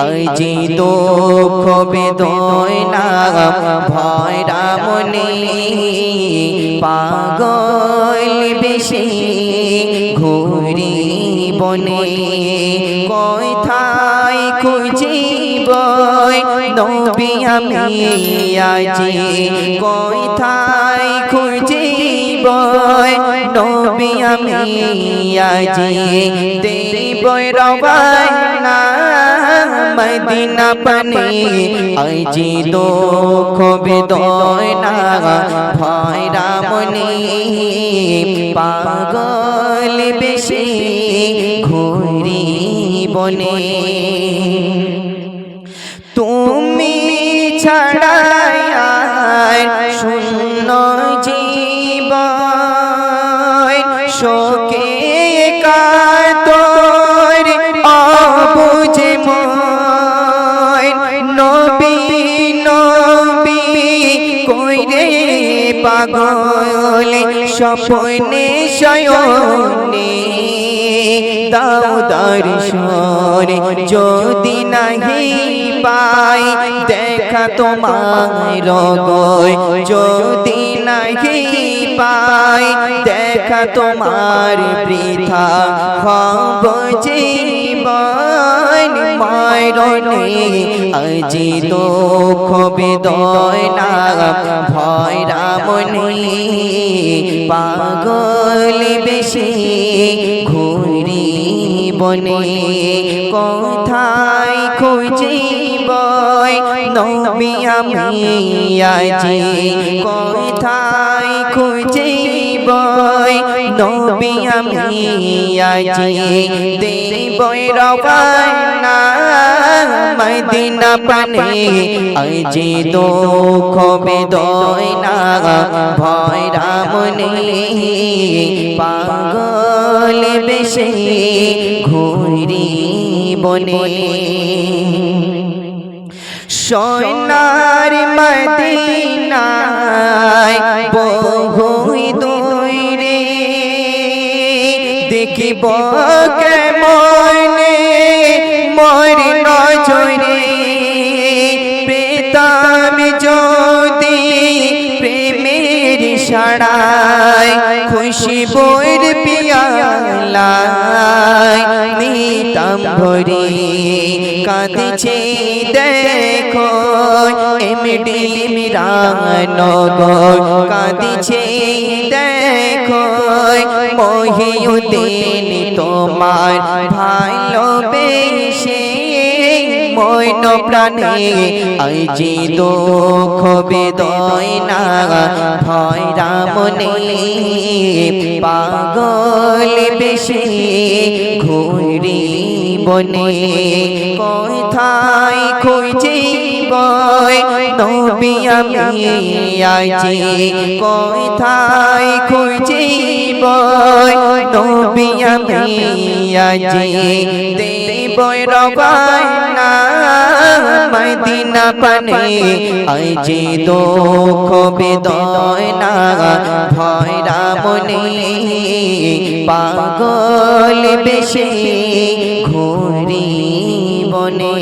আজি দুঃখ বেদনা ভয়রা মনে পাগল বেশি ঘুরি বনে। কোথায় খুঁজিব নবী আমি আজি? কোথায় খুঁজিব নবী আমি আজি? দেব রবানা মদিনা পানে আজি দুঃখ না ভয় রামনে পাগল বেশি ঘুরি বনে পাগল, স্বপ্নে শয়নে দাও দর্শন যদি নাহি পাই, দেখা তোমার গয় যদি নাহি পাই, দেখা তোমার বৃথা, হব জীবন। মরণে আজি দুঃখ বেদনা ভয় রামনে। পাগল বেশি, ঘুরি বনে। কোথায় খুঁজিব নবী আমি? আজি কোথায় খুঁজিব নবী আমি আজি দেব রবানা মদিনা পানে আজি দুঃখ বেদনা ভয় রামনে পাগল বেশি ঘুরি বনে সোনার মদিনায় দেখিব কেমনে? মোর নজরে পেতাম যদি প্রেমের সাড়ায় খুশি বইর পিয়ালায় নিতাম ভরে কাঁদিছে দেখো এমডি মিরানগর কাঁদিছে দেখো মহিউদ্দিন তোমার ভালোবেসে মৈন প্রাণে আজি দুঃখ বেদনা ভয় রামনে পাগল বেশি ঘুরি বনে কোথায় খুঁজিব নবী আমি আজি কোথায় খুঁজিব নবী আমি আজি দেব রবানা মদিনা পানে আজি দুঃখ বেদনা ভয় রামনে পাগল বেশি ঘুরি বনে